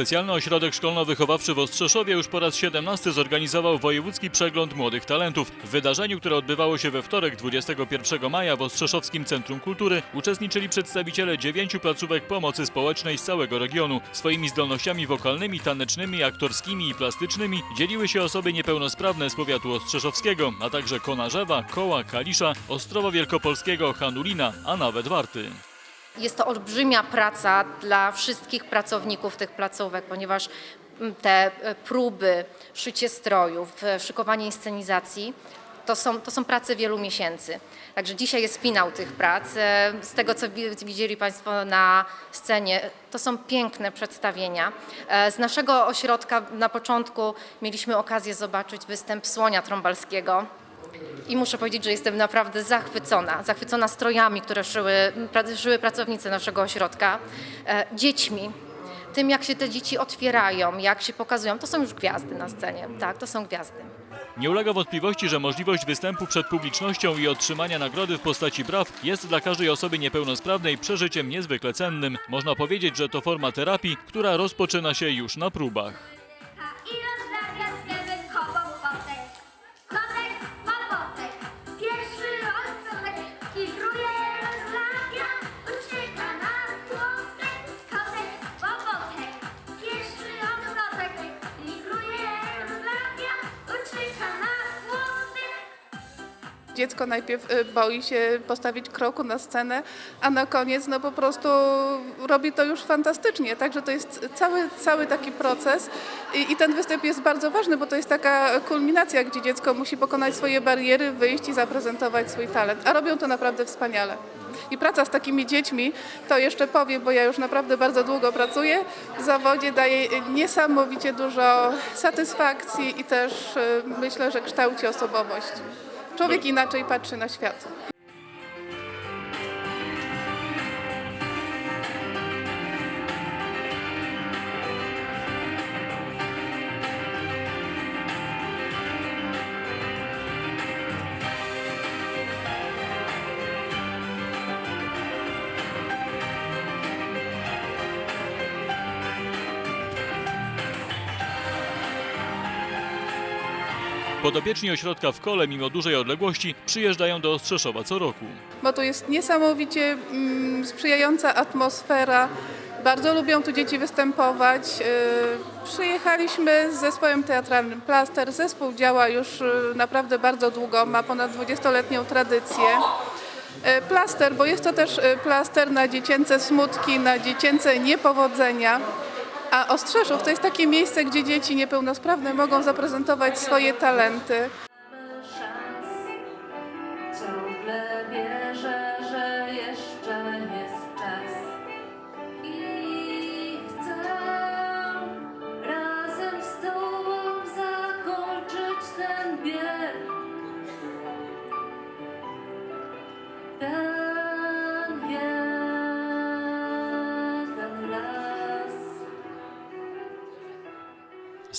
Specjalny Ośrodek Szkolno-Wychowawczy w Ostrzeszowie już po raz 17 zorganizował Wojewódzki Przegląd Młodych Talentów. W wydarzeniu, które odbywało się we wtorek 21 maja w Ostrzeszowskim Centrum Kultury, uczestniczyli przedstawiciele dziewięciu placówek pomocy społecznej z całego regionu. Swoimi zdolnościami wokalnymi, tanecznymi, aktorskimi i plastycznymi dzieliły się osoby niepełnosprawne z powiatu ostrzeszowskiego, a także Konarzewa, Koła, Kalisza, Ostrowa Wielkopolskiego, Hanulina, a nawet Warty. Jest to olbrzymia praca dla wszystkich pracowników tych placówek, ponieważ mm, te e, próby, szycie strojów, e, szykowanie inscenizacji to są, to są prace wielu miesięcy. Także dzisiaj jest finał tych prac. E, Z tego, co wi- widzieli Państwo na scenie, to są piękne przedstawienia. Z naszego ośrodka na początku mieliśmy okazję zobaczyć występ słonia trąbalskiego. I muszę powiedzieć, że jestem naprawdę zachwycona. Zachwycona strojami, które szyły, szyły pracownice naszego ośrodka, e, dziećmi. Tym, jak się te dzieci otwierają, jak się pokazują. To są już gwiazdy na scenie. Tak, to są gwiazdy. Nie ulega wątpliwości, że możliwość występu przed publicznością i otrzymania nagrody w postaci braw jest dla każdej osoby niepełnosprawnej przeżyciem niezwykle cennym. Można powiedzieć, że to forma terapii, która rozpoczyna się już na próbach. Dziecko najpierw y, boi się postawić kroku na scenę, a na koniec no po prostu robi to już fantastycznie. Także to jest cały, cały taki proces I, i ten występ jest bardzo ważny, bo to jest taka kulminacja, gdzie dziecko musi pokonać swoje bariery, wyjść i zaprezentować swój talent. A robią to naprawdę wspaniale. I praca z takimi dziećmi, to jeszcze powiem, bo ja już naprawdę bardzo długo pracuję w zawodzie, daje niesamowicie dużo satysfakcji i też y, myślę, że kształci osobowość. Człowiek inaczej patrzy na świat. Podopieczni ośrodka w Kole, mimo dużej odległości, przyjeżdżają do Ostrzeszowa co roku. bo tu jest niesamowicie mm, sprzyjająca atmosfera. Bardzo lubią tu dzieci występować. Yy, Przyjechaliśmy z zespołem teatralnym Plaster. Zespół działa już yy, naprawdę bardzo długo, ma ponad 20-letnią tradycję. Yy, Plaster, bo jest to też plaster na dziecięce smutki, na dziecięce niepowodzenia. A Ostrzeszów to jest takie miejsce, gdzie dzieci niepełnosprawne mogą zaprezentować swoje talenty.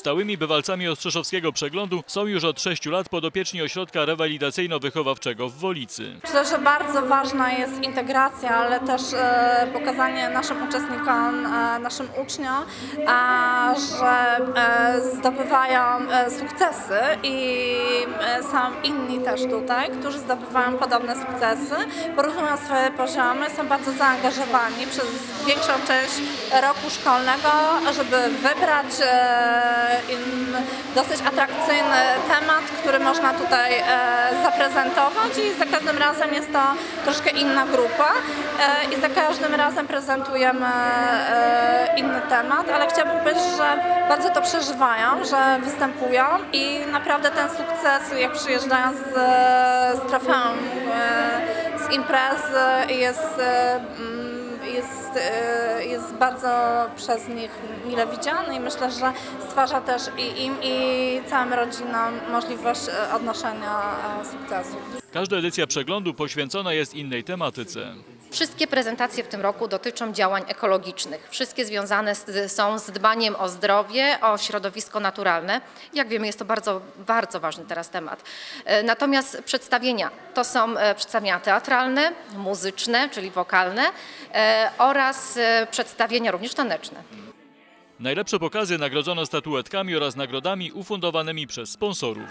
Stałymi bywalcami Ostrzeszowskiego Przeglądu są już od 6 lat podopieczni ośrodka rewalidacyjno-wychowawczego w Wolicy. Myślę, że bardzo ważna jest integracja, ale też e, pokazanie naszym uczestnikom, e, naszym uczniom, że e, zdobywają sukcesy i są inni też tutaj, którzy zdobywają podobne sukcesy, porównują swoje poziomy, są bardzo zaangażowani przez większą część roku szkolnego, żeby wybrać e, dosyć atrakcyjny temat, który można tutaj e, zaprezentować i za każdym razem jest to troszkę inna grupa e, i za każdym razem prezentujemy inny temat, ale chciałabym powiedzieć, że bardzo to przeżywają, że występują i naprawdę ten sukces, jak przyjeżdżają z, z trofeum, z imprezy jest jest, e, jest bardzo przez nich mile widziany i myślę, że stwarza też i im i całym rodzinom możliwość e, odnoszenia e, sukcesu. Każda edycja przeglądu poświęcona jest innej tematyce. Wszystkie prezentacje w tym roku dotyczą działań ekologicznych. Wszystkie związane z, są z dbaniem o zdrowie, o środowisko naturalne. Jak wiemy, jest to bardzo, bardzo ważny teraz temat. E, Natomiast przedstawienia to są e, przedstawienia teatralne, muzyczne, czyli wokalne e, oraz przedstawienia również taneczne. Najlepsze pokazy nagrodzono statuetkami oraz nagrodami ufundowanymi przez sponsorów.